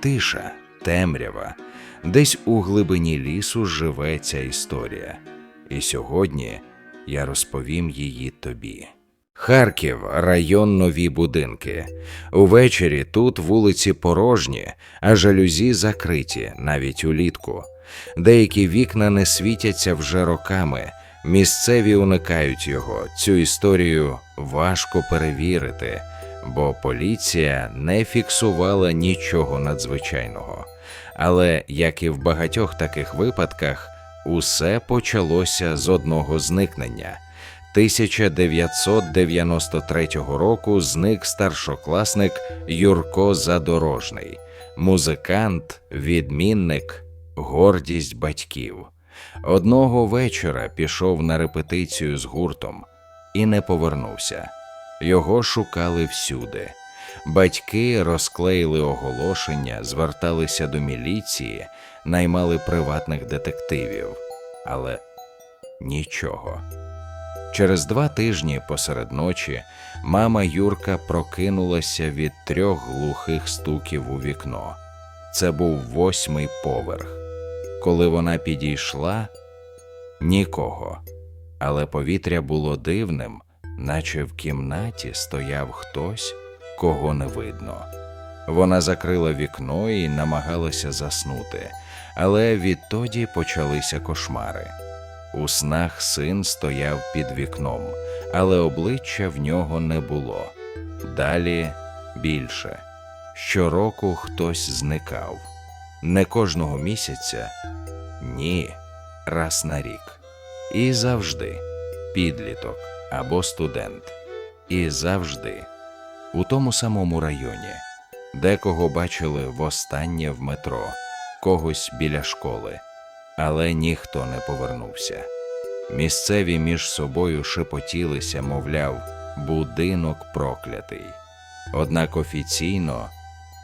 Тиша, темрява, десь у глибині лісу живе ця історія. І сьогодні я розповім її тобі. Харків, район нові будинки. Увечері тут вулиці порожні, а жалюзі закриті навіть улітку. Деякі вікна не світяться вже роками. Місцеві уникають його. Цю історію важко перевірити, бо поліція не фіксувала нічого надзвичайного. Але, як і в багатьох таких випадках, усе почалося з одного зникнення. 1993 року зник старшокласник Юрко Задорожний, музикант, відмінник, гордість батьків. Одного вечора пішов на репетицію з гуртом і не повернувся. Його шукали всюди. Батьки розклеїли оголошення, зверталися до міліції, наймали приватних детективів, але нічого. Через два тижні посеред ночі мама Юрка прокинулася від трьох глухих стуків у вікно. Це був восьмий поверх. Коли вона підійшла, нікого, але повітря було дивним, наче в кімнаті стояв хтось, кого не видно. Вона закрила вікно і намагалася заснути, але відтоді почалися кошмари. У снах син стояв під вікном, але обличчя в нього не було. Далі більше. Щороку хтось зникав. Не кожного місяця, ні, раз на рік. І завжди підліток або студент. І завжди у тому самому районі, декого бачили востаннє в метро, когось біля школи але ніхто не повернувся. Місцеві між собою шепотілися, мовляв, будинок проклятий. Однак офіційно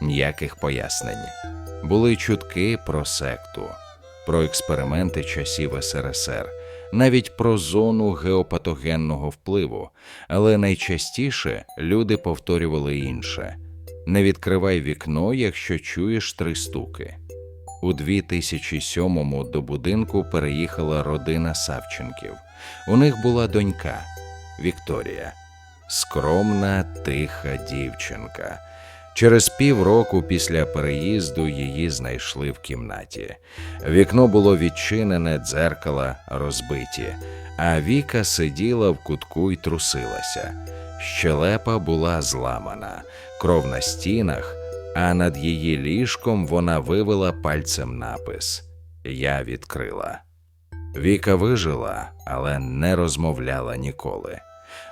ніяких пояснень. Були чутки про секту, про експерименти часів СРСР, навіть про зону геопатогенного впливу, але найчастіше люди повторювали інше: не відкривай вікно, якщо чуєш три стуки. У 2007-му до будинку переїхала родина Савченків. У них була донька Вікторія, скромна, тиха дівчинка. Через півроку після переїзду її знайшли в кімнаті. Вікно було відчинене, дзеркала розбиті, а Віка сиділа в кутку й трусилася. Щелепа була зламана, кров на стінах а над її ліжком вона вивела пальцем напис Я відкрила. Віка вижила, але не розмовляла ніколи.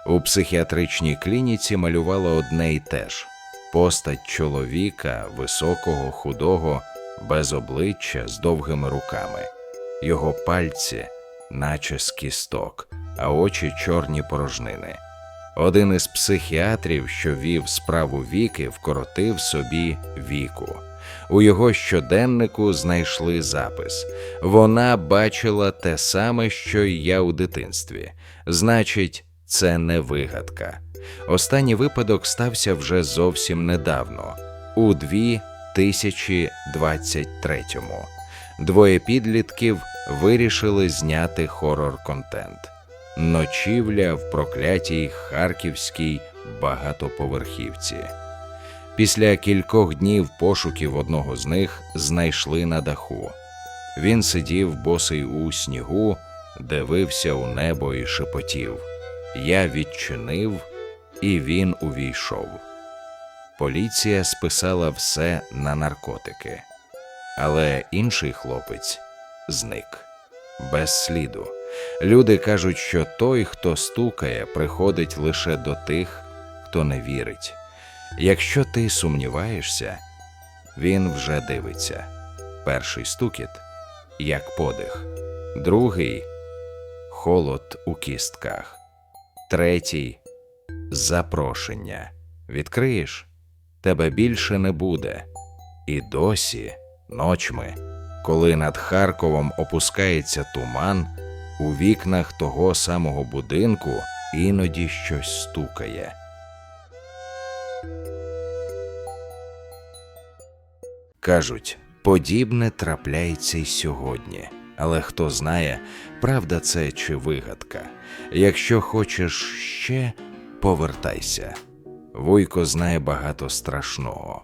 У психіатричній клініці малювала одне й те ж постать чоловіка, високого, худого, без обличчя з довгими руками, його пальці, наче з кісток, а очі чорні порожнини. Один із психіатрів, що вів справу віки, вкоротив собі віку. У його щоденнику знайшли запис. Вона бачила те саме, що й я у дитинстві. Значить, це не вигадка. Останній випадок стався вже зовсім недавно, у 2023-му. Двоє підлітків вирішили зняти хорор контент ночівля в проклятій харківській багатоповерхівці. Після кількох днів пошуків одного з них знайшли на даху. Він сидів босий у снігу, дивився у небо і шепотів. Я відчинив, і він увійшов. Поліція списала все на наркотики, але інший хлопець зник без сліду. Люди кажуть, що той, хто стукає, приходить лише до тих, хто не вірить. Якщо ти сумніваєшся, він вже дивиться. Перший стукіт як подих, другий холод у кістках, третій запрошення. Відкриєш, тебе більше не буде. І досі, ночми, коли над Харковом опускається туман. У вікнах того самого будинку іноді щось стукає. Кажуть, подібне трапляється й сьогодні. Але хто знає, правда це чи вигадка. Якщо хочеш ще, повертайся. Вуйко знає багато страшного.